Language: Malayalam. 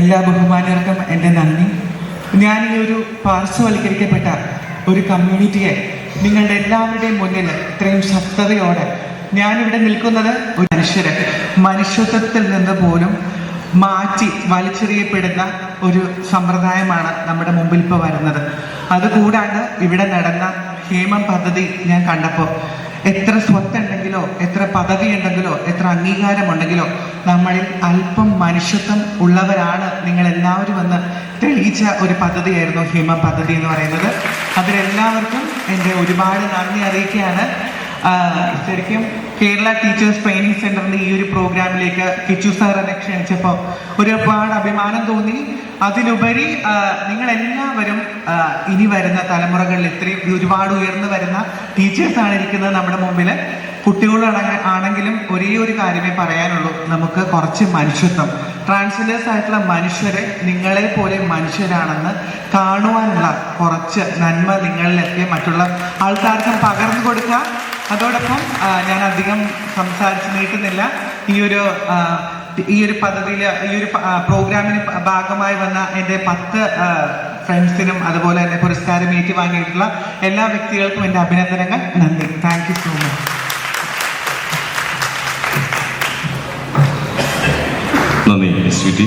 എല്ലാ ബഹുമാനർക്കും എന്റെ നന്ദി. ഞാൻ ഈ ഒരു പാർശ്വവൽക്കരിക്കപ്പെട്ട ഒരു കമ്മ്യൂണിറ്റിയെ നിങ്ങളുടെ എല്ലാവരുടെയും മുന്നിൽ ഇത്രയും ശക്തതയോടെ ഞാനിവിടെ നിൽക്കുന്നത് ഒരു മനുഷ്യരെ. മനുഷ്യത്വത്തിൽ നിന്ന് പോലും മാറ്റി വലിച്ചെറിയപ്പെടുന്ന ഒരു സമ്പ്രദായമാണ് നമ്മുടെ മുമ്പിൽ ഇപ്പോൾ വരുന്നത്. അതുകൂടാണ്ട് ഇവിടെ നടന്ന ഹേമം പദ്ധതി ഞാൻ കണ്ടപ്പോൾ എത്ര സ്വത്തുണ്ടെങ്കിലോ എത്ര പദവി ഉണ്ടെങ്കിലോ എത്ര അംഗീകാരമുണ്ടെങ്കിലോ നമ്മളിൽ അല്പം മനുഷ്യത്വം ഉള്ളവരാണ് നിങ്ങൾ എല്ലാവരും എന്ന് തെളിയിച്ച ഒരു പദ്ധതിയായിരുന്നു ഹിമ പദ്ധതി എന്ന് പറയുന്നത്. അതിലെല്ലാവർക്കും എന്റെ ഒരുപാട് നന്ദി അറിയിക്കുകയാണ്. ശരിക്കും കേരള ടീച്ചേഴ്സ് ട്രെയിനിങ് സെന്ററിന്റെ ഈ ഒരു പ്രോഗ്രാമിലേക്ക് കിച്ചു സാർ എന്നെ ക്ഷണിച്ചപ്പോൾ ഒരുപാട് അഭിമാനം തോന്നി. അതിലുപരി നിങ്ങൾ എല്ലാവരും ഇനി വരുന്ന തലമുറകളിൽ ഇത്രയും ഒരുപാട് ഉയർന്നു വരുന്ന ടീച്ചേഴ്സാണ് ഇരിക്കുന്നത് നമ്മുടെ മുമ്പിൽ കുട്ടികളാണെങ്കിൽ ആണെങ്കിലും ഒരേ ഒരു കാര്യമേ പറയാനുള്ളൂ. നമുക്ക് കുറച്ച് മനുഷ്യത്വം. ട്രാൻസ്ജെൻഡേഴ്സ് ആയിട്ടുള്ള മനുഷ്യരെ നിങ്ങളെ പോലെ മനുഷ്യരാണെന്ന് കാണുവാനുള്ള കുറച്ച് നന്മ നിങ്ങളിലെത്തിയ മറ്റുള്ള ആൾക്കാർക്കും പകർന്നു കൊടുക്കുക അതോടൊപ്പം ഞാൻ അധികം സംസാരിച്ച് നീട്ടുന്നില്ല ഈ ഒരു ഈ ഒരു പദ്ധതിയിൽ ഈ ഒരു പ്രോഗ്രാമിന് ഭാഗമായി വന്ന എന്റെ പത്ത് ഫ്രണ്ട്സിനും അതുപോലെ തന്നെ പുരസ്കാരം ഏറ്റുവാങ്ങിയിട്ടുള്ള എല്ലാ വ്യക്തികൾക്കും എന്റെ അഭിനന്ദനങ്ങൾ. നന്ദി. താങ്ക് യു സോ മച്ച് നന്ദി വി ടി